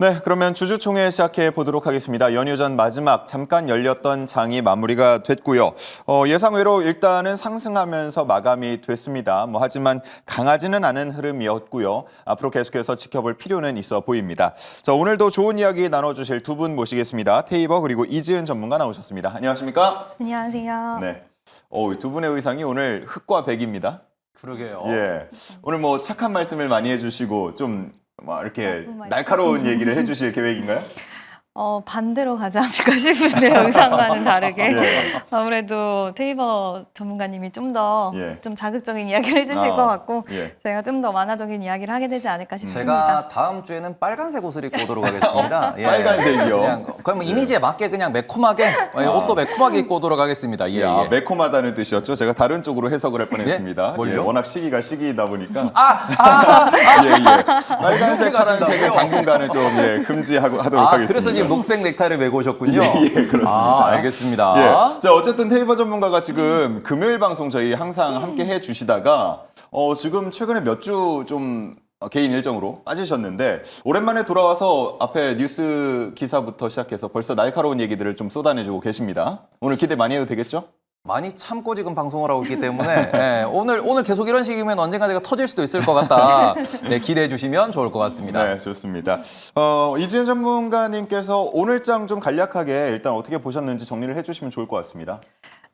네, 그러면 주주총회 시작해 보도록 하겠습니다. 연휴 전 마지막 잠깐 열렸던 장이 마무리가 됐고요. 어, 예상외로 일단은 상승하면서 마감이 됐습니다. 뭐 하지만 강하지는 않은 흐름이었고요. 앞으로 계속해서 지켜볼 필요는 있어 보입니다. 자, 오늘도 좋은 이야기 나눠주실 두 분 모시겠습니다. 테이버 그리고 이지은 전문가 나오셨습니다. 안녕하십니까? 안녕하세요. 네. 어, 두 분의 의상이 오늘 흑과 백입니다. 그러게요. 예. 오늘 뭐 착한 말씀을 많이 해주시고 좀 막 이렇게 말씀. 날카로운 얘기를 해주실 계획인가요? 어, 반대로 가지 않을까 싶은데요. 의상과는 다르게. 예. 아무래도 테이버 전문가님이 좀 더 좀 예. 자극적인 이야기를 해주실 아, 것 같고 예. 제가 좀 더 만화적인 이야기를 하게 되지 않을까 싶습니다. 제가 다음 주에는 빨간색 옷을 입고 오도록 하겠습니다. 예. 빨간색이요? 그냥 그럼 이미지에 맞게 그냥 매콤하게 예, 옷도 매콤하게 입고 오도록 하겠습니다. 예, 야, 예. 매콤하다는 뜻이었죠. 제가 다른 쪽으로 해석을 할 뻔했습니다. 예? 뭘요? 예, 워낙 시기가 시기이다 보니까. 아, 예, 예. 빨간색, 파란색은 당분간은 좀 예, 금지하고 하도록 아, 하겠습니다. 그래서 지금 녹색 넥타이를 메고 오셨군요. 예, 예, 그렇습니다. 아, 알겠습니다. 예. 자, 어쨌든 테이버 전문가가 지금 금요일 방송 저희 항상 함께 해 주시다가 어, 지금 최근에 몇 주 좀 개인 일정으로 빠지셨는데 오랜만에 돌아와서 앞에 뉴스 기사부터 시작해서 벌써 날카로운 얘기들을 좀 쏟아내주고 계십니다. 오늘 기대 많이 해도 되겠죠? 많이 참고 지금 방송을 하고 있기 때문에 예, 오늘 오늘 계속 이런 식이면 언젠가 제가 터질 수도 있을 것 같다. 네, 기대해 주시면 좋을 것 같습니다. 네, 좋습니다. 어, 이지은 전문가님께서 오늘장 좀 간략하게 일단 어떻게 보셨는지 정리를 해주시면 좋을 것 같습니다.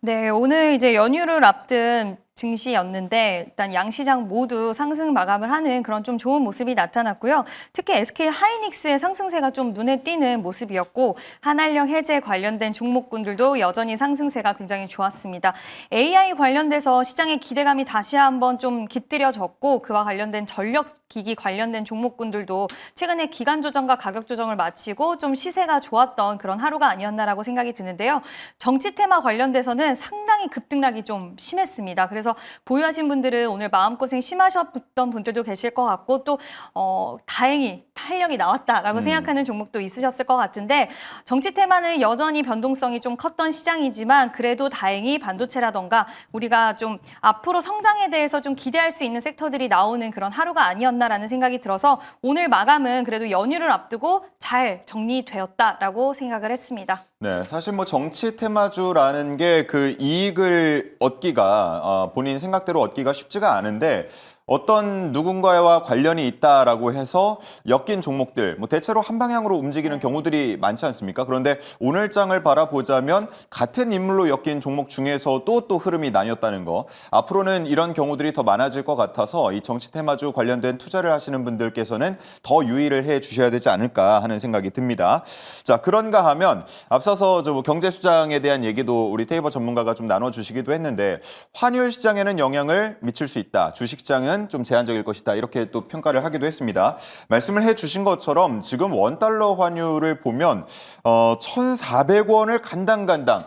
네, 오늘 이제 연휴를 앞둔 증시였는데 일단 양 시장 모두 상승 마감을 하는 그런 좀 좋은 모습이 나타났고요. 특히 SK 하이닉스의 상승세가 좀 눈에 띄는 모습이었고 한알령 해제 관련된 종목군들도 여전히 상승세가 굉장히 좋았습니다. AI 관련돼서 시장의 기대감이 다시 한번 좀 깃들여졌고 그와 관련된 전력 기기 관련된 종목군들도 최근에 기간 조정과 가격 조정을 마치고 좀 시세가 좋았던 그런 하루가 아니었나라고 생각이 드는데요. 정치 테마 관련돼서는 상당히 급등락이 좀 심했습니다. 그래서 보유하신 분들은 오늘 마음고생 심하셨던 분들도 계실 것 같고 또 어, 다행히 탄력이 나왔다라고 생각하는 종목도 있으셨을 것 같은데 정치 테마는 여전히 변동성이 좀 컸던 시장이지만 그래도 다행히 반도체라던가 우리가 좀 앞으로 성장에 대해서 좀 기대할 수 있는 섹터들이 나오는 그런 하루가 아니었나라는 생각이 들어서 오늘 마감은 그래도 연휴를 앞두고 잘 정리되었다라고 생각을 했습니다. 네, 사실 뭐 정치 테마주라는 게 그 이익을 얻기가 어, 본인 생각대로 얻기가 쉽지가 않은데 어떤 누군가와 관련이 있다라고 해서 엮인 종목들, 뭐 대체로 한 방향으로 움직이는 경우들이 많지 않습니까? 그런데 오늘 장을 바라보자면 같은 인물로 엮인 종목 중에서도 또 흐름이 나뉘었다는 거. 앞으로는 이런 경우들이 더 많아질 것 같아서 이 정치 테마주 관련된 투자를 하시는 분들께서는 더 유의를 해 주셔야 되지 않을까 하는 생각이 듭니다. 자, 그런가 하면 앞서서 저 경제 수장에 대한 얘기도 우리 테이버 전문가가 좀 나눠 주시기도 했는데 환율 시장에는 영향을 미칠 수 있다. 주식 시장은 좀 제한적일 것이다. 이렇게 또 평가를 하기도 했습니다. 말씀을 해 주신 것처럼 지금 원 달러 환율을 보면 어 1,400원을 간당간당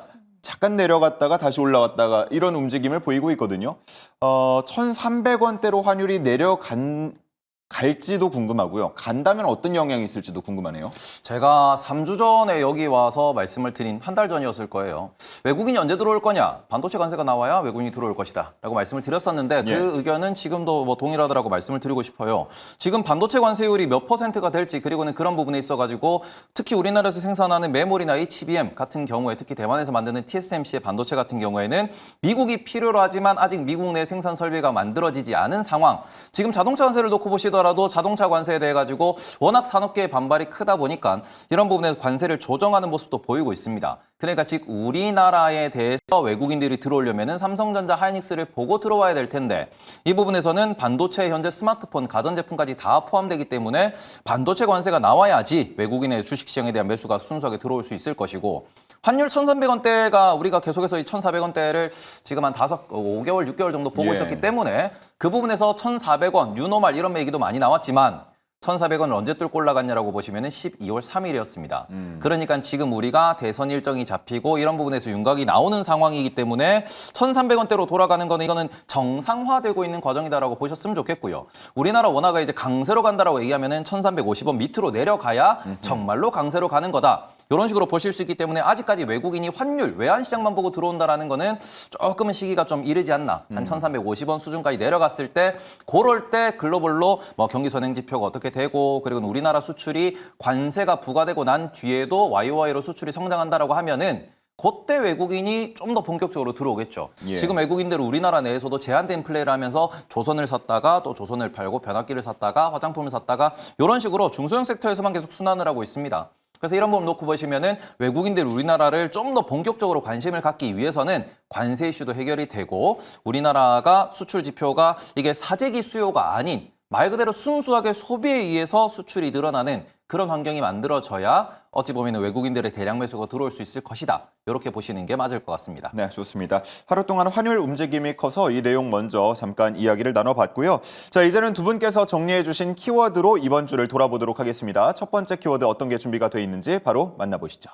잠깐 내려갔다가 다시 올라갔다가 이런 움직임을 보이고 있거든요. 어, 1,300원대로 환율이 내려간 갈지도 궁금하고요. 간다면 어떤 영향이 있을지도 궁금하네요. 제가 3주 전에 여기 와서 말씀을 드린 한 달 전이었을 거예요. 외국인이 언제 들어올 거냐? 반도체 관세가 나와야 외국인이 들어올 것이다. 라고 말씀을 드렸었는데 그 예. 의견은 지금도 뭐 동일하다라고 말씀을 드리고 싶어요. 지금 반도체 관세율이 몇 퍼센트가 될지 그리고는 그런 부분에 있어가지고 특히 우리나라에서 생산하는 메모리나 HBM 같은 경우에 특히 대만에서 만드는 TSMC의 반도체 같은 경우에는 미국이 필요로 하지만 아직 미국 내 생산 설비가 만들어지지 않은 상황. 지금 자동차 관세를 놓고 보시더라도 자동차 관세에 대해 가지고 워낙 산업계의 반발이 크다 보니까 이런 부분에서 관세를 조정하는 모습도 보이고 있습니다. 그러니까 즉 우리나라에 대해서 외국인들이 들어오려면은 삼성전자 하이닉스를 보고 들어와야 될 텐데 이 부분에서는 반도체 현재 스마트폰 가전제품까지 다 포함되기 때문에 반도체 관세가 나와야지 외국인의 주식시장에 대한 매수가 순수하게 들어올 수 있을 것이고 환율 1,300원대가 우리가 계속해서 이 1,400원대를 지금 한 다섯, 5개월, 6개월 정도 보고 예. 있었기 때문에 그 부분에서 1,400원, 유노말 이런 얘기도 많이 나왔지만 1,400원을 언제 뚫고 올라갔냐라고 보시면은 12월 3일이었습니다. 그러니까 지금 우리가 대선 일정이 잡히고 이런 부분에서 윤곽이 나오는 상황이기 때문에 1,300원대로 돌아가는 거는 이거는 정상화되고 있는 과정이다라고 보셨으면 좋겠고요. 우리나라 원화가 이제 강세로 간다라고 얘기하면은 1,350원 밑으로 내려가야 정말로 강세로 가는 거다. 이런 식으로 보실 수 있기 때문에 아직까지 외국인이 환율, 외환 시장만 보고 들어온다라는 거는 조금은 시기가 좀 이르지 않나. 한 1,350원 수준까지 내려갔을 때 그럴 때 글로벌로 뭐 경기 선행 지표가 어떻게 되고 그리고 우리나라 수출이 관세가 부과되고 난 뒤에도 YOY로 수출이 성장한다라고 하면은 그때 외국인이 좀 더 본격적으로 들어오겠죠. 예. 지금 외국인들은 우리나라 내에서도 제한된 플레이를 하면서 조선을 샀다가 또 조선을 팔고 변압기를 샀다가 화장품을 샀다가 이런 식으로 중소형 섹터에서만 계속 순환을 하고 있습니다. 그래서 이런 부분 놓고 보시면은 외국인들이 우리나라를 좀 더 본격적으로 관심을 갖기 위해서는 관세 이슈도 해결이 되고 우리나라가 수출 지표가 이게 사재기 수요가 아닌 말 그대로 순수하게 소비에 의해서 수출이 늘어나는 그런 환경이 만들어져야 어찌 보면 외국인들의 대량 매수가 들어올 수 있을 것이다. 이렇게 보시는 게 맞을 것 같습니다. 네, 좋습니다. 하루 동안 환율 움직임이 커서 이 내용 먼저 잠깐 이야기를 나눠봤고요. 자, 이제는 두 분께서 정리해 주신 키워드로 이번 주를 돌아보도록 하겠습니다. 첫 번째 키워드 어떤 게 준비가 돼 있는지 바로 만나보시죠.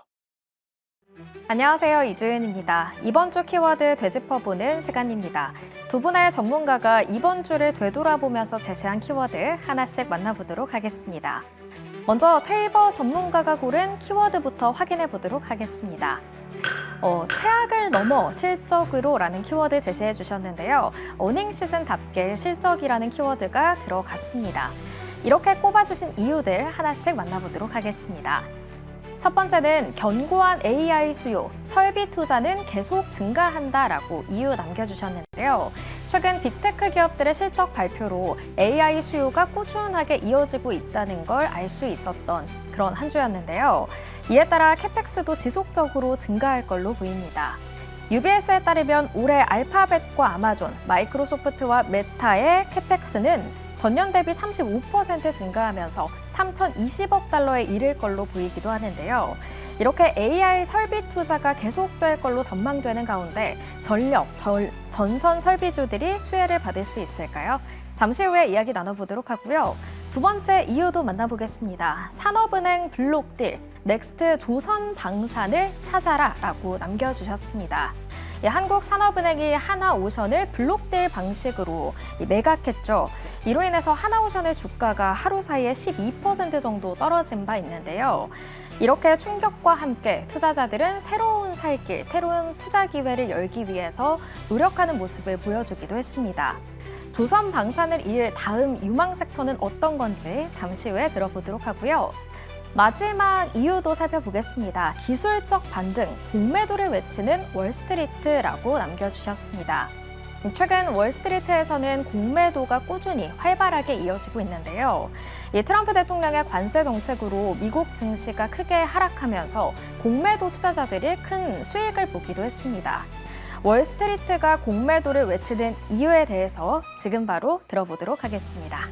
안녕하세요. 이주연입니다. 이번 주 키워드 되짚어보는 시간입니다. 두 분의 전문가가 이번 주를 되돌아보면서 제시한 키워드 하나씩 만나보도록 하겠습니다. 먼저 테이버 전문가가 고른 키워드부터 확인해 보도록 하겠습니다. 어, 최악을 넘어 실적으로라는 키워드 제시해 주셨는데요. 어닝 시즌답게 실적이라는 키워드가 들어갔습니다. 이렇게 꼽아주신 이유들 하나씩 만나보도록 하겠습니다. 첫 번째는 견고한 AI 수요, 설비 투자는 계속 증가한다라고 이유 남겨주셨는데요. 최근 빅테크 기업들의 실적 발표로 AI 수요가 꾸준하게 이어지고 있다는 걸 알 수 있었던 그런 한 주였는데요. 이에 따라 캐펙스도 지속적으로 증가할 걸로 보입니다. UBS에 따르면 올해 알파벳과 아마존, 마이크로소프트와 메타의 캐펙스는 전년 대비 35% 증가하면서 3,020억 달러에 이를 걸로 보이기도 하는데요. 이렇게 AI 설비 투자가 계속될 걸로 전망되는 가운데 전력, 절, 전선 설비주들이 수혜를 받을 수 있을까요? 잠시 후에 이야기 나눠보도록 하고요. 두 번째 이유도 만나보겠습니다. 산업은행 블록딜, 넥스트 조선 방산을 찾아라 라고 남겨주셨습니다. 예, 한국산업은행이 하나오션을 블록딜 방식으로 이 매각했죠. 이로 인해서 하나오션의 주가가 하루 사이에 12% 정도 떨어진 바 있는데요. 이렇게 충격과 함께 투자자들은 새로운 살길, 새로운 투자 기회를 열기 위해서 노력하는 모습을 보여주기도 했습니다. 조선 방산을 이을 다음 유망 섹터는 어떤 건지 잠시 후에 들어보도록 하고요. 마지막 이유도 살펴보겠습니다. 기술적 반등, 공매도를 외치는 월스트리트라고 남겨주셨습니다. 최근 월스트리트에서는 공매도가 꾸준히 활발하게 이어지고 있는데요. 이 트럼프 대통령의 관세 정책으로 미국 증시가 크게 하락하면서 공매도 투자자들이 큰 수익을 보기도 했습니다. 월스트리트가 공매도를 외치는 이유에 대해서 지금 바로 들어보도록 하겠습니다.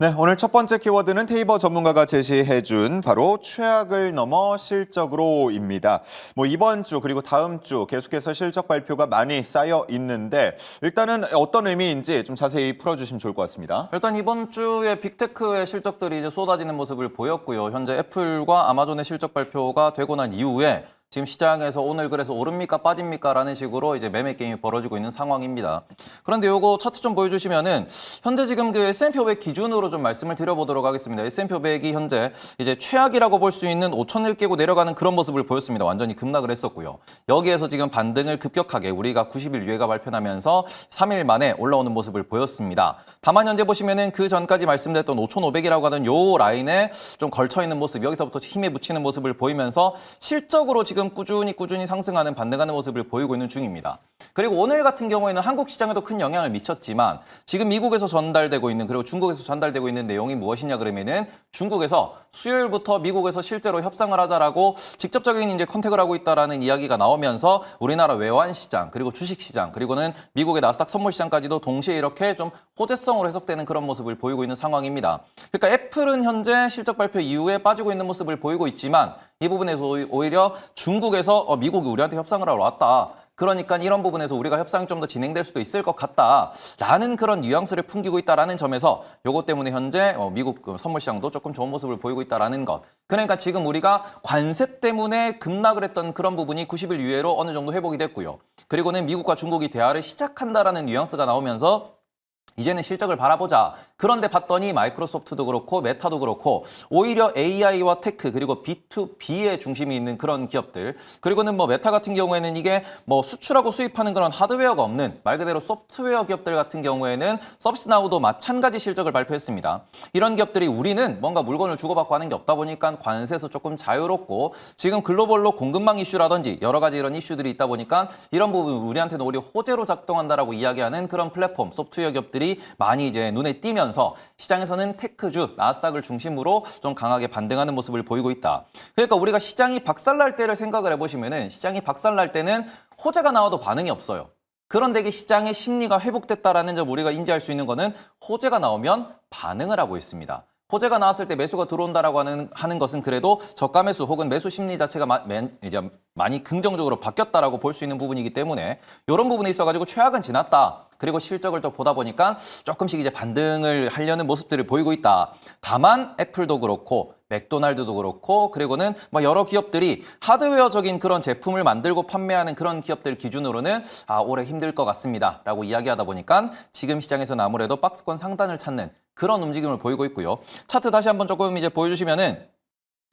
네, 오늘 첫 번째 키워드는 테이버 전문가가 제시해준 바로 최악을 넘어 실적으로입니다. 뭐 이번 주 그리고 다음 주 계속해서 실적 발표가 많이 쌓여 있는데 일단은 어떤 의미인지 좀 자세히 풀어주시면 좋을 것 같습니다. 일단 이번 주에 빅테크의 실적들이 이제 쏟아지는 모습을 보였고요. 현재 애플과 아마존의 실적 발표가 되고 난 이후에 지금 시장에서 오늘 그래서 오릅니까 빠집니까 라는 식으로 이제 매매 게임이 벌어지고 있는 상황입니다. 그런데 요거 차트 좀 보여주시면은 현재 지금 그 S&P 500 기준으로 좀 말씀을 드려보도록 하겠습니다. S&P 500이 현재 이제 최악이라고 볼 수 있는 5천을 깨고 내려가는 그런 모습을 보였습니다. 완전히 급락을 했었고요. 여기에서 지금 반등을 급격하게 우리가 90일 유예가 발표나면서 3일 만에 올라오는 모습을 보였습니다. 다만 현재 보시면은 그 전까지 말씀드렸던 5,500이라고 하는 요 라인에 좀 걸쳐 있는 모습, 여기서부터 힘에 붙이는 모습을 보이면서 실적으로 지금 꾸준히 꾸준히 상승하는 반등하는 모습을 보이고 있는 중입니다. 그리고 오늘 같은 경우에는 한국 시장에도 큰 영향을 미쳤지만 지금 미국에서 전달되고 있는 그리고 중국에서 전달되고 있는 내용이 무엇이냐 그러면은 중국에서 수요일부터 미국에서 실제로 협상을 하자라고 직접적인 이제 컨택을 하고 있다라는 이야기가 나오면서 우리나라 외환 시장 그리고 주식 시장 그리고는 미국의 나스닥 선물 시장까지도 동시에 이렇게 좀 호재성으로 해석되는 그런 모습을 보이고 있는 상황입니다. 그러니까 애플은 현재 실적 발표 이후에 빠지고 있는 모습을 보이고 있지만 이 부분에서 오히- 오히려 중 국에서 어, 미국이 우리한테 협상을 하러 왔다. 그러니까 이런 부분에서 우리가 협상이 좀 더 진행될 수도 있을 것 같다라는 그런 뉘앙스를 풍기고 있다라는 점에서 요것 때문에 현재 어, 미국 그 선물 시장도 조금 좋은 모습을 보이고 있다라는 것. 그러니까 지금 우리가 관세 때문에 급락을 했던 그런 부분이 90일 이후로 어느 정도 회복이 됐고요. 그리고는 미국과 중국이 대화를 시작한다라는 뉘앙스가 나오면서 이제는 실적을 바라보자. 그런데 봤더니 마이크로소프트도 그렇고 메타도 그렇고 오히려 AI와 테크 그리고 B2B에 중심이 있는 그런 기업들 그리고는 뭐 메타 같은 경우에는 이게 뭐 수출하고 수입하는 그런 하드웨어가 없는 말 그대로 소프트웨어 기업들 같은 경우에는 서비스나우도 마찬가지 실적을 발표했습니다. 이런 기업들이 우리는 뭔가 물건을 주고받고 하는 게 없다 보니까 관세에서 조금 자유롭고 지금 글로벌로 공급망 이슈라든지 여러 가지 이런 이슈들이 있다 보니까 이런 부분 우리한테는 오히려 호재로 작동한다라고 이야기하는 그런 플랫폼 소프트웨어 기업들이 많이 이제 눈에 띄면서 시장에서는 테크주 나스닥을 중심으로 좀 강하게 반등하는 모습을 보이고 있다. 그러니까 우리가 시장이 박살날 때를 생각을 해보시면은 시장이 박살날 때는 호재가 나와도 반응이 없어요. 그런데 이게 시장의 심리가 회복됐다라는 점 우리가 인지할 수 있는 거는 호재가 나오면 반응을 하고 있습니다. 호재가 나왔을 때 매수가 들어온다라고 하는, 하는 것은 그래도 저가 매수 혹은 매수 심리 자체가 마, 맨- 이제 많이 긍정적으로 바뀌었다라고 볼 수 있는 부분이기 때문에 이런 부분에 있어가지고 최악은 지났다. 그리고 실적을 또 보다 보니까 조금씩 이제 반등을 하려는 모습들을 보이고 있다. 다만 애플도 그렇고 맥도날드도 그렇고 그리고는 뭐 여러 기업들이 하드웨어적인 그런 제품을 만들고 판매하는 그런 기업들 기준으로는 아 올해 힘들 것 같습니다라고 이야기하다 보니까 지금 시장에서는 아무래도 박스권 상단을 찾는 그런 움직임을 보이고 있고요. 차트 다시 한번 조금 이제 보여주시면은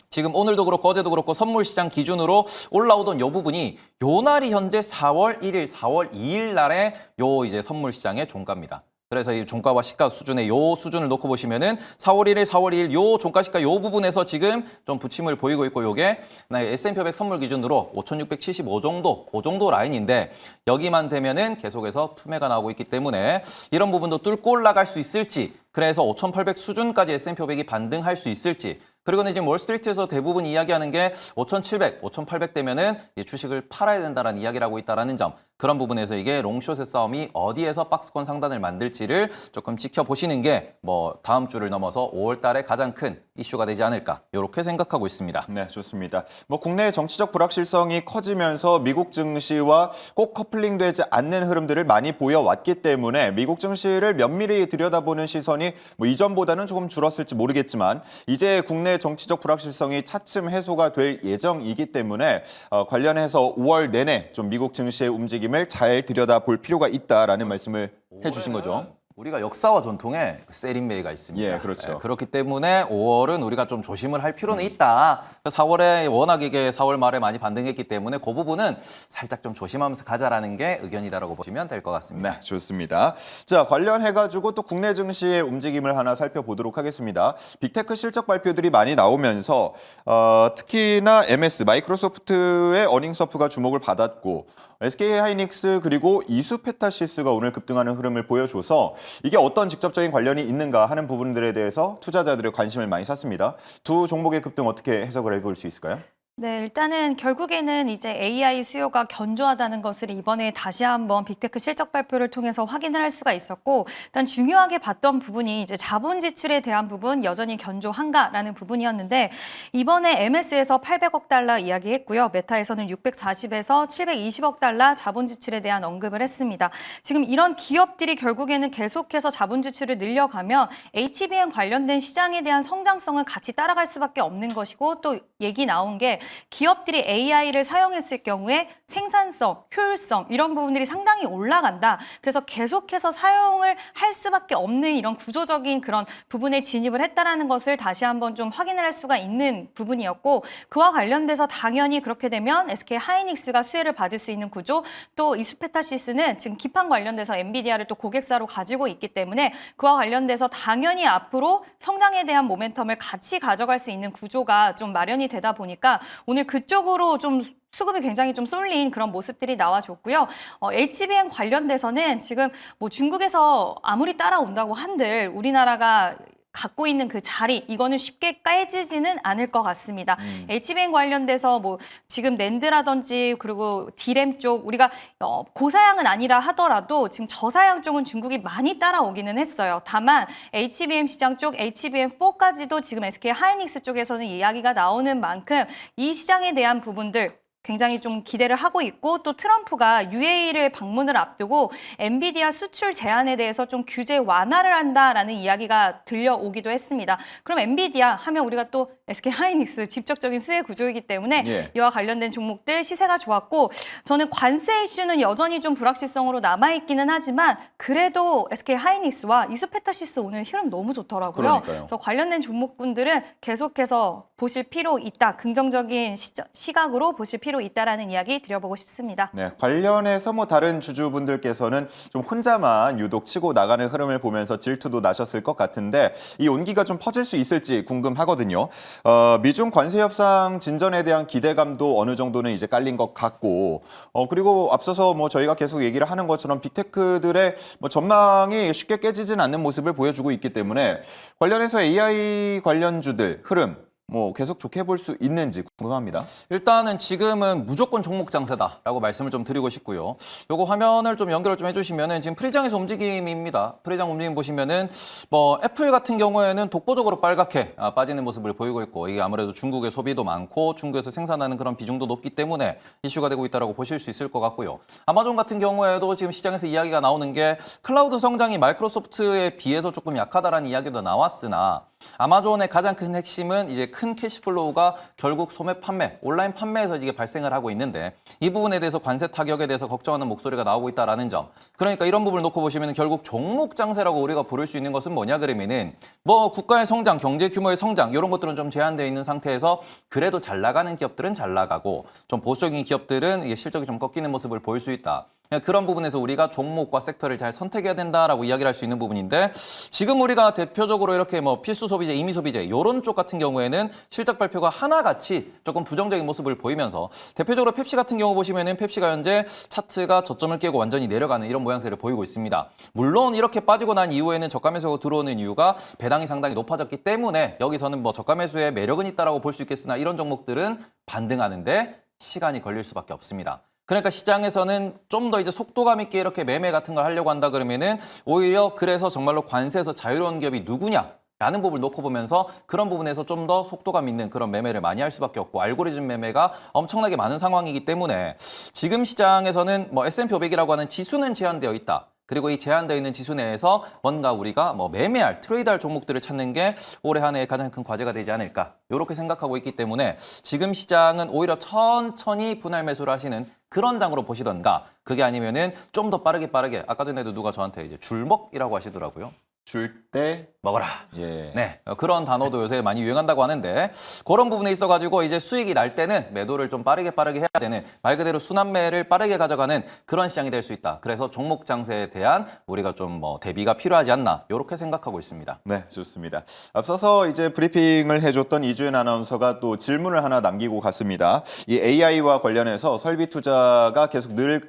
지금 오늘도 그렇고 어제도 그렇고 선물 시장 기준으로 올라오던 요 부분이 요 날이 현재 4월 1일, 4월 2일 날에 요 이제 선물 시장의 종가입니다. 그래서 이 종가와 시가 수준의 요 수준을 놓고 보시면은 4월 1일, 4월 2일 요 종가 시가 요 부분에서 지금 좀 부침을 보이고 있고 요게 S&P 500 선물 기준으로 5,675 정도, 그 정도 라인인데 여기만 되면은 계속해서 투매가 나오고 있기 때문에 이런 부분도 뚫고 올라갈 수 있을지 그래서 5,800 수준까지 S&P 500이 반등할 수 있을지 그리고는 지금 월스트리트에서 대부분 이야기하는 게 5,700, 5,800 되면은 이 주식을 팔아야 된다라는 이야기를 하고 있다라는 점. 그런 부분에서 이게 롱숏의 싸움이 어디에서 박스권 상단을 만들지를 조금 지켜보시는 게 뭐 다음 주를 넘어서 5월 달에 가장 큰 이슈가 되지 않을까 이렇게 생각하고 있습니다. 네, 좋습니다. 뭐 국내의 정치적 불확실성이 커지면서 미국 증시와 꼭 커플링되지 않는 흐름들을 많이 보여왔기 때문에 미국 증시를 면밀히 들여다보는 시선이 뭐 이전보다는 조금 줄었을지 모르겠지만 이제 국내 정치적 불확실성이 차츰 해소가 될 예정이기 때문에 어, 관련해서 5월 내내 좀 미국 증시의 움직임을 잘 들여다볼 필요가 있다라는 말씀을 해주신 거죠. 우리가 역사와 전통에 그 세린메이가 있습니다. 예, 그렇죠. 그렇기 때문에 5월은 우리가 좀 조심을 할 필요는 있다. 4월에 워낙 이게 4월 말에 많이 반등했기 때문에 그 부분은 살짝 좀 조심하면서 가자라는 게 의견이다라고 보시면 될 것 같습니다. 네, 좋습니다. 자, 관련해가지고 또 국내 증시의 움직임을 하나 살펴보도록 하겠습니다. 빅테크 실적 발표들이 많이 나오면서 어, 특히나 MS, 마이크로소프트의 어닝 서프가 주목을 받았고 SK 하이닉스 그리고 이수페타시스가 오늘 급등하는 흐름을 보여줘서 이게 어떤 직접적인 관련이 있는가 하는 부분들에 대해서 투자자들의 관심을 많이 샀습니다. 두 종목의 급등 어떻게 해석을 해볼 수 있을까요? 네, 일단은 결국에는 이제 AI 수요가 견조하다는 것을 이번에 다시 한번 빅테크 실적 발표를 통해서 확인을 할 수가 있었고, 일단 중요하게 봤던 부분이 이제 자본 지출에 대한 부분 여전히 견조한가라는 부분이었는데 이번에 MS에서 800억 달러 이야기했고요, 메타에서는 640에서 720억 달러 자본 지출에 대한 언급을 했습니다. 지금 이런 기업들이 결국에는 계속해서 자본 지출을 늘려가면 HBM 관련된 시장에 대한 성장성은 같이 따라갈 수밖에 없는 것이고 또 얘기 나온 게 기업들이 AI를 사용했을 경우에 생산성, 효율성 이런 부분들이 상당히 올라간다. 그래서 계속해서 사용을 할 수밖에 없는 이런 구조적인 그런 부분에 진입을 했다라는 것을 다시 한번 좀 확인을 할 수가 있는 부분이었고 그와 관련돼서 당연히 그렇게 되면 SK 하이닉스가 수혜를 받을 수 있는 구조 또 이수페타시스는 지금 기판 관련돼서 엔비디아를 또 고객사로 가지고 있기 때문에 그와 관련돼서 당연히 앞으로 성장에 대한 모멘텀을 같이 가져갈 수 있는 구조가 좀 마련이 되다 보니까 오늘 그쪽으로 좀 수급이 굉장히 좀 쏠린 그런 모습들이 나와줬고요. 어, HBM 관련돼서는 지금 뭐 중국에서 아무리 따라온다고 한들 우리나라가 갖고 있는 그 자리 이거는 쉽게 깨지지는 않을 것 같습니다. HBM 관련돼서 뭐 지금 낸드라든지 그리고 디램 쪽 우리가 어, 고사양은 아니라 하더라도 지금 저사양 쪽은 중국이 많이 따라오기는 했어요. 다만 HBM 시장 쪽 HBM4까지도 지금 SK 하이닉스 쪽에서는 이야기가 나오는 만큼 이 시장에 대한 부분들 굉장히 좀 기대를 하고 있고 또 트럼프가 UAE를 방문을 앞두고 엔비디아 수출 제한에 대해서 좀 규제 완화를 한다라는 이야기가 들려오기도 했습니다. 그럼 엔비디아 하면 우리가 또 SK 하이닉스 직접적인 수혜 구조이기 때문에 예. 이와 관련된 종목들 시세가 좋았고 저는 관세 이슈는 여전히 좀 불확실성으로 남아 있기는 하지만 그래도 SK 하이닉스와 이스페타시스 오늘 흐름 너무 좋더라고요. 그러니까요. 그래서 관련된 종목군들은 계속해서 보실 필요 있다. 긍정적인 시저- 시각으로 보실 필요 있다라는 이야기 드려보고 싶습니다. 네, 관련해서 뭐 다른 주주분들께서는 좀 혼자만 유독 치고 나가는 흐름을 보면서 질투도 나셨을 것 같은데 이 온기가 좀 퍼질 수 있을지 궁금하거든요. 어, 미중 관세 협상 진전에 대한 기대감도 어느 정도는 이제 깔린 것 같고, 어, 그리고 앞서서 뭐 저희가 계속 얘기를 하는 것처럼 빅테크들의 뭐 전망이 쉽게 깨지진 않는 모습을 보여주고 있기 때문에 관련해서 AI 관련주들 흐름 뭐 계속 좋게 볼 수 있는지 궁금합니다. 일단은 지금은 무조건 종목 장세다라고 말씀을 좀 드리고 싶고요. 요거 화면을 좀 연결을 좀 해주시면은 지금 프리장에서 움직임입니다. 프리장 움직임 보시면은 뭐 애플 같은 경우에는 독보적으로 빨갛게 아, 빠지는 모습을 보이고 있고 이게 아무래도 중국의 소비도 많고 중국에서 생산하는 그런 비중도 높기 때문에 이슈가 되고 있다라고 보실 수 있을 것 같고요. 아마존 같은 경우에도 지금 시장에서 이야기가 나오는 게 클라우드 성장이 마이크로소프트에 비해서 조금 약하다라는 이야기도 나왔으나 아마존의 가장 큰 핵심은 이제 큰 캐시플로우가 결국 소매 판매, 온라인 판매에서 이게 발생을 하고 있는데 이 부분에 대해서 관세 타격에 대해서 걱정하는 목소리가 나오고 있다라는 점. 그러니까 이런 부분을 놓고 보시면 결국 종목 장세라고 우리가 부를 수 있는 것은 뭐냐 그러면은 뭐 국가의 성장, 경제 규모의 성장 이런 것들은 좀 제한되어 있는 상태에서 그래도 잘 나가는 기업들은 잘 나가고 좀 보수적인 기업들은 실적이 좀 꺾이는 모습을 보일 수 있다. 그런 부분에서 우리가 종목과 섹터를 잘 선택해야 된다라고 이야기를 할 수 있는 부분인데 지금 우리가 대표적으로 이렇게 뭐 필수 소비재, 임의 소비재 이런 쪽 같은 경우에는 실적 발표가 하나같이 조금 부정적인 모습을 보이면서 대표적으로 펩시 같은 경우 보시면은 펩시가 현재 차트가 저점을 깨고 완전히 내려가는 이런 모양새를 보이고 있습니다. 물론 이렇게 빠지고 난 이후에는 저가 매수가 들어오는 이유가 배당이 상당히 높아졌기 때문에 여기서는 뭐 저가 매수에 매력은 있다라고 볼 수 있겠으나 이런 종목들은 반등하는데 시간이 걸릴 수밖에 없습니다. 그러니까 시장에서는 좀 더 이제 속도감 있게 이렇게 매매 같은 걸 하려고 한다 그러면은 오히려 그래서 정말로 관세에서 자유로운 기업이 누구냐? 라는 부분을 놓고 보면서 그런 부분에서 좀 더 속도감 있는 그런 매매를 많이 할 수밖에 없고 알고리즘 매매가 엄청나게 많은 상황이기 때문에 지금 시장에서는 뭐 S&P 500이라고 하는 지수는 제한되어 있다. 그리고 이 제한되어 있는 지수 내에서 뭔가 우리가 뭐 매매할, 트레이드할 종목들을 찾는 게 올해 한 해의 가장 큰 과제가 되지 않을까. 이렇게 생각하고 있기 때문에 지금 시장은 오히려 천천히 분할 매수를 하시는 그런 장으로 보시던가 그게 아니면은 좀 더 빠르게 빠르게 아까 전에도 누가 저한테 이제 줄먹이라고 하시더라고요. 줄 때 먹어라. 예. 네, 어, 그런 단어도 요새 많이 유행한다고 하는데 그런 부분에 있어가지고 이제 수익이 날 때는 매도를 좀 빠르게 빠르게 해야 되는 말 그대로 순환매를 빠르게 가져가는 그런 시장이 될 수 있다. 그래서 종목 장세에 대한 우리가 좀 뭐 대비가 필요하지 않나 이렇게 생각하고 있습니다. 네, 좋습니다. 앞서서 이제 브리핑을 해줬던 이주연 아나운서가 또 질문을 하나 남기고 갔습니다. 이 AI와 관련해서 설비 투자가 계속 늘 다,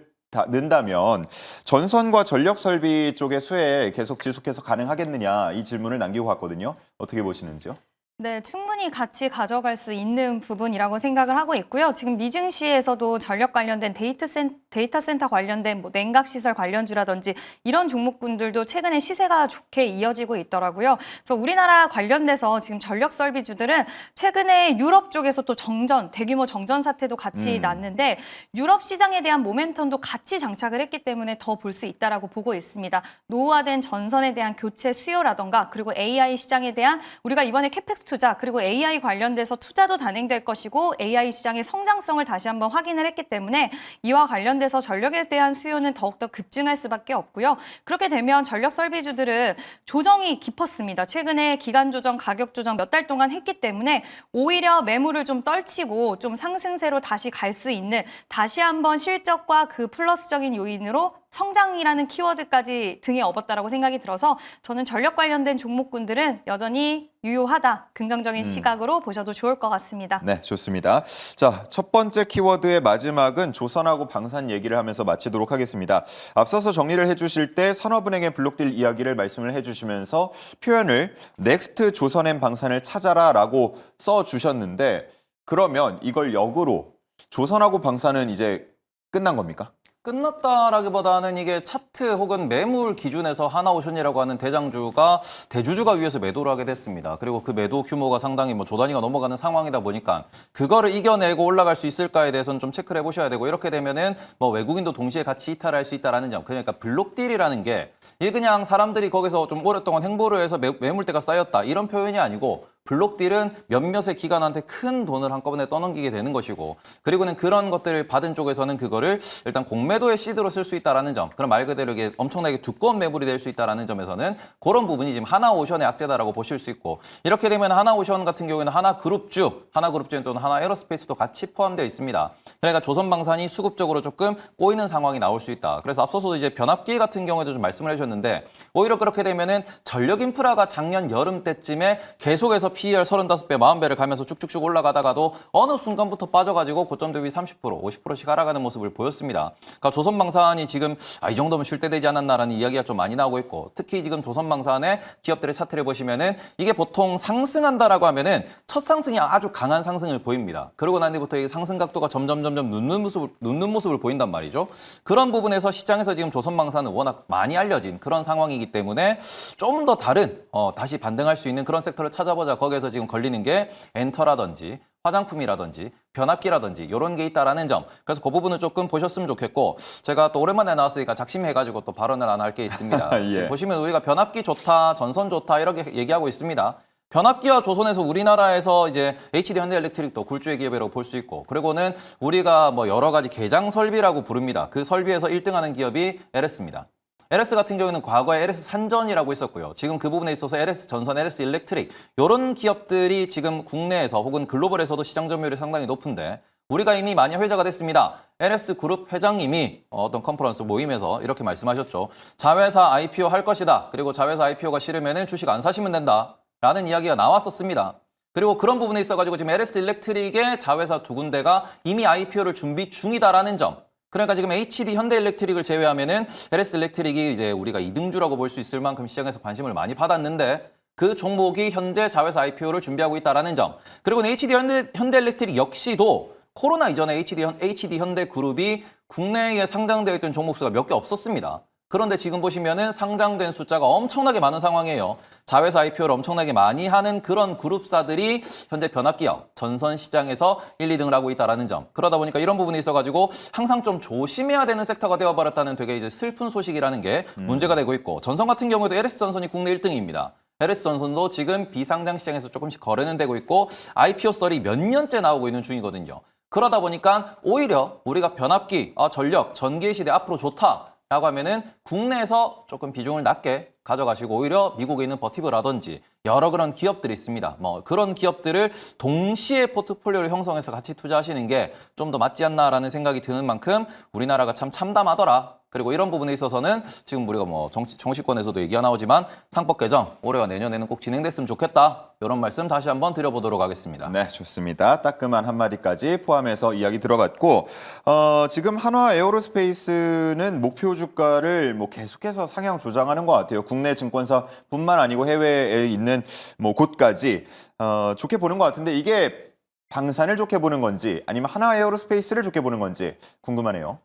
는다면 전선과 전력 설비 쪽의 수혜 계속 지속해서 가능하겠느냐 이 질문을 남기고 갔거든요. 어떻게 보시는지요? 네, 충분히 같이 가져갈 수 있는 부분이라고 생각을 하고 있고요. 지금 미증시에서도 전력 관련된 데이터, 센, 데이터 센터 관련된 뭐 냉각 시설 관련주라든지 이런 종목군들도 최근에 시세가 좋게 이어지고 있더라고요. 그래서 우리나라 관련돼서 지금 전력 설비주들은 최근에 유럽 쪽에서 또 정전, 대규모 정전 사태도 같이 음. 났는데 유럽 시장에 대한 모멘텀도 같이 장착을 했기 때문에 더 볼 수 있다라고 보고 있습니다. 노후화된 전선에 대한 교체 수요라던가 그리고 AI 시장에 대한 우리가 이번에 캐펙스 투자 그리고 AI 관련돼서 투자도 단행될 것이고 AI 시장의 성장성을 다시 한번 확인을 했기 때문에 이와 관련돼서 전력에 대한 수요는 더욱더 급증할 수밖에 없고요. 그렇게 되면 전력 설비주들은 조정이 깊었습니다. 최근에 기간 조정, 가격 조정 몇 달 동안 했기 때문에 오히려 매물을 좀 떨치고 좀 상승세로 다시 갈 수 있는 다시 한번 실적과 그 플러스적인 요인으로 성장이라는 키워드까지 등에 업었다라고 생각이 들어서 저는 전력 관련된 종목군들은 여전히 유효하다. 긍정적인 시각으로 보셔도 좋을 것 같습니다. 네, 좋습니다. 자, 첫 번째 키워드의 마지막은 조선하고 방산 얘기를 하면서 마치도록 하겠습니다. 앞서서 정리를 해주실 때 산업은행의 블록딜 이야기를 말씀을 해주시면서 표현을 넥스트 조선엔 방산을 찾아라라고 써 주셨는데 그러면 이걸 역으로 조선하고 방산은 이제 끝난 겁니까? 끝났다라기보다는 이게 차트 혹은 매물 기준에서 하나오션이라고 하는 대장주가 대주주가 위에서 매도를 하게 됐습니다. 그리고 그 매도 규모가 상당히 뭐 조단위가 넘어가는 상황이다 보니까 그거를 이겨내고 올라갈 수 있을까에 대해서는 좀 체크를 해보셔야 되고 이렇게 되면은 뭐 외국인도 동시에 같이 이탈할 수 있다라는 점. 그러니까 블록딜이라는 게 이게 그냥 사람들이 거기서 좀 오랫동안 행보를 해서 매, 매물대가 쌓였다 이런 표현이 아니고 블록딜은 몇몇의 기관한테 큰 돈을 한꺼번에 떠넘기게 되는 것이고 그리고는 그런 것들을 받은 쪽에서는 그거를 일단 공매도의 시드로 쓸 수 있다라는 점 그럼 말 그대로 이게 엄청나게 두꺼운 매물이 될 수 있다라는 점에서는 그런 부분이 지금 하나오션의 악재다라고 보실 수 있고 이렇게 되면 하나오션 같은 경우에는 하나그룹주 하나그룹주 또는 하나에어로스페이스도 같이 포함되어 있습니다. 그러니까 조선방산이 수급적으로 조금 꼬이는 상황이 나올 수 있다. 그래서 앞서서도 이제 변압기 같은 경우에도 좀 말씀을 해주셨는데 오히려 그렇게 되면은 전력 인프라가 작년 여름 때쯤에 계속해서 PER 35배, 40배를 가면서 쭉쭉쭉 올라가다가도 어느 순간부터 빠져가지고 고점 대비 30%, 50%씩 하락하는 모습을 보였습니다. 그러니까 조선방산이 지금 아, 이 정도면 쉴 때 되지 않았나라는 이야기가 좀 많이 나오고 있고 특히 지금 조선방산의 기업들의 차트를 보시면은 이게 보통 상승한다라고 하면은 첫 상승이 아주 강한 상승을 보입니다. 그러고 난 뒤부터 이 상승 각도가 점점 점점 눕는 모습을 눕는 모습을 보인단 말이죠. 그런 부분에서 시장에서 지금 조선방산은 워낙 많이 알려진 그런 상황이기 때문에 좀 더 다른 어, 다시 반등할 수 있는 그런 섹터를 찾아보자. 거기에서 지금 걸리는 게 엔터라든지 화장품이라든지 변압기라든지 이런 게 있다라는 점. 그래서 그 부분을 조금 보셨으면 좋겠고 제가 또 오랜만에 나왔으니까 작심해가지고 또 발언을 안 할 게 있습니다. 예. 보시면 우리가 변압기 좋다, 전선 좋다 이렇게 얘기하고 있습니다. 변압기와 조선에서 우리나라에서 이제 HD 현대엘렉트릭도 굴주의 기업이라고 볼 수 있고 그리고는 우리가 뭐 여러 가지 개장 설비라고 부릅니다. 그 설비에서 1등하는 기업이 LS입니다. LS 같은 경우에는 과거에 LS 산전이라고 있었고요. 지금 그 부분에 있어서 LS 전선, LS 일렉트릭 이런 기업들이 지금 국내에서 혹은 글로벌에서도 시장 점유율이 상당히 높은데 우리가 이미 많이 회자가 됐습니다. LS 그룹 회장님이 어떤 컨퍼런스 모임에서 이렇게 말씀하셨죠. 자회사 IPO 할 것이다. 그리고 자회사 IPO가 싫으면 주식 안 사시면 된다. 라는 이야기가 나왔었습니다. 그리고 그런 부분에 있어가지고 지금 LS 일렉트릭의 자회사 두 군데가 이미 IPO를 준비 중이다라는 점. 그러니까 지금 HD 현대일렉트릭을 제외하면은 LS 일렉트릭이 이제 우리가 이등주라고 볼 수 있을 만큼 시장에서 관심을 많이 받았는데 그 종목이 현재 자회사 IPO를 준비하고 있다라는 점. 그리고 HD 현대 현대일렉트릭 역시도 코로나 이전에 HD 현, HD 현대 그룹이 국내에 상장되어 있던 종목 수가 몇 개 없었습니다. 그런데 지금 보시면은 상장된 숫자가 엄청나게 많은 상황이에요. 자회사 IPO를 엄청나게 많이 하는 그런 그룹사들이 현재 변압기업 전선 시장에서 1, 2등을 하고 있다라는 점. 그러다 보니까 이런 부분이 있어가지고 항상 좀 조심해야 되는 섹터가 되어버렸다는 되게 이제 슬픈 소식이라는 게 문제가 되고 있고 전선 같은 경우에도 LS 전선이 국내 1등입니다. LS 전선도 지금 비상장 시장에서 조금씩 거래는 되고 있고 IPO 썰이 몇 년째 나오고 있는 중이거든요. 그러다 보니까 오히려 우리가 변압기, 아, 전력, 전기의 시대 앞으로 좋다. 라고 하면은 국내에서 조금 비중을 낮게 가져가시고 오히려 미국에 있는 버티브라든지 여러 그런 기업들이 있습니다. 뭐 그런 기업들을 동시에 포트폴리오를 형성해서 같이 투자하시는 게 좀 더 맞지 않나라는 생각이 드는 만큼 우리나라가 참 참담하더라. 그리고 이런 부분에 있어서는 지금 우리가 뭐 정치, 정치권에서도 얘기가 나오지만 상법 개정 올해와 내년에는 꼭 진행됐으면 좋겠다. 이런 말씀 다시 한번 드려보도록 하겠습니다. 네, 좋습니다. 따끔한 한마디까지 포함해서 이야기 들어봤고, 어, 지금 한화 에어로스페이스는 목표 주가를 뭐 계속해서 상향 조정하는 것 같아요. 국내 증권사뿐만 아니고 해외에 있는 뭐 곳까지 어, 좋게 보는 것 같은데 이게 방산을 좋게 보는 건지 아니면 한화 에어로스페이스를 좋게 보는 건지 궁금하네요.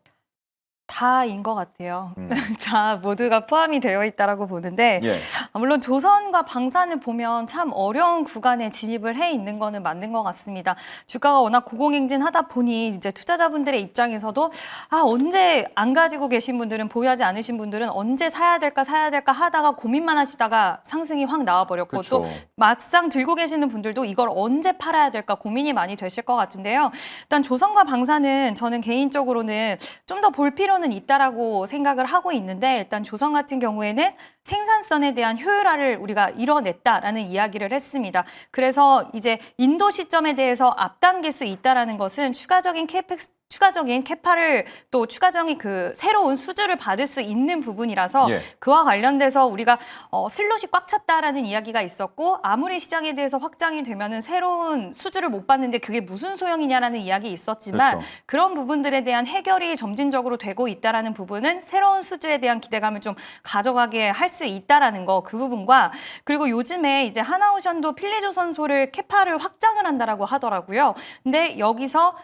다인 것 같아요. 음. 다 모두가 포함이 되어 있다라고 보는데 예. 아, 물론 조선과 방산을 보면 참 어려운 구간에 진입을 해 있는 거는 맞는 것 같습니다. 주가가 워낙 고공행진하다 보니 이제 투자자분들의 입장에서도 아 언제 안 가지고 계신 분들은 보유하지 않으신 분들은 언제 사야 될까 사야 될까 하다가 고민만 하시다가 상승이 확 나와버렸고 그쵸. 또 막상 들고 계시는 분들도 이걸 언제 팔아야 될까 고민이 많이 되실 것 같은데요. 일단 조선과 방산은 저는 개인적으로는 좀 더 볼 필요는 있다라고 생각을 하고 있는데 일단 조선 같은 경우에는 생산성에 대한 효율화를 우리가 이뤄냈다라는 이야기를 했습니다. 그래서 이제 인도 시점에 대해서 앞당길 수 있다라는 것은 추가적인 캐펙스 추가적인 캐파를 또 추가적인 그 새로운 수주를 받을 수 있는 부분이라서 예. 그와 관련돼서 우리가 어, 슬롯이 꽉 찼다라는 이야기가 있었고 아무리 시장에 대해서 확장이 되면은 새로운 수주를 못 받는데 그게 무슨 소용이냐라는 이야기 있었지만 그렇죠. 그런 부분들에 대한 해결이 점진적으로 되고 있다라는 부분은 새로운 수주에 대한 기대감을 좀 가져가게 할 수 있다라는 거 그 부분과 그리고 요즘에 이제 하나오션도 필리조선소를 캐파를 확장을 한다라고 하더라고요. 근데 여기서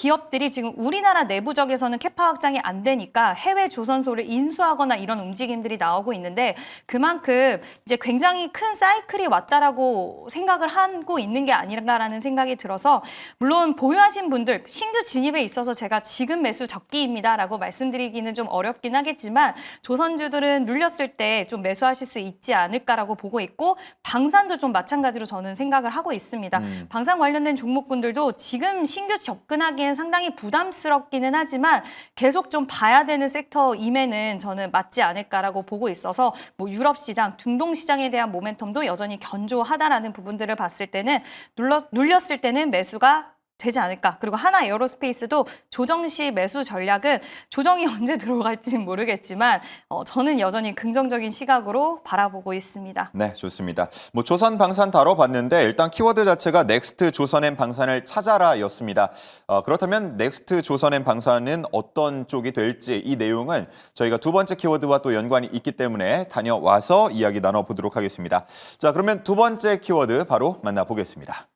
기업들이 지금 우리나라 내부적에서는 캐파 확장이 안 되니까 해외 조선소를 인수하거나 이런 움직임들이 나오고 있는데 그만큼 이제 굉장히 큰 사이클이 왔다라고 생각을 하고 있는 게 아닌가라는 생각이 들어서 물론 보유하신 분들 신규 진입에 있어서 제가 지금 매수 적기입니다라고 말씀드리기는 좀 어렵긴 하겠지만 조선주들은 눌렸을 때 좀 매수하실 수 있지 않을까라고 보고 있고 방산도 좀 마찬가지로 저는 생각을 하고 있습니다. 음. 방산 관련된 종목군들도 지금 신규 접근하기엔 상당히 부담스럽기는 하지만 계속 좀 봐야 되는 섹터임에는 저는 맞지 않을까라고 보고 있어서 뭐 유럽 시장, 중동 시장에 대한 모멘텀도 여전히 견조하다라는 부분들을 봤을 때는 눌러, 눌렸을 때는 매수가 되지 않을까. 그리고 하나 에어로스페이스도 조정 시 매수 전략은 조정이 언제 들어갈지는 모르겠지만 어, 저는 여전히 긍정적인 시각으로 바라보고 있습니다. 네, 좋습니다. 뭐 조선 방산 다뤄봤는데 일단 키워드 자체가 넥스트 조선엔 방산을 찾아라였습니다. 어, 그렇다면 넥스트 조선엔 방산은 어떤 쪽이 될지 이 내용은 저희가 두 번째 키워드와 또 연관이 있기 때문에 다녀와서 이야기 나눠보도록 하겠습니다. 자, 그러면 두 번째 키워드 바로 만나보겠습니다.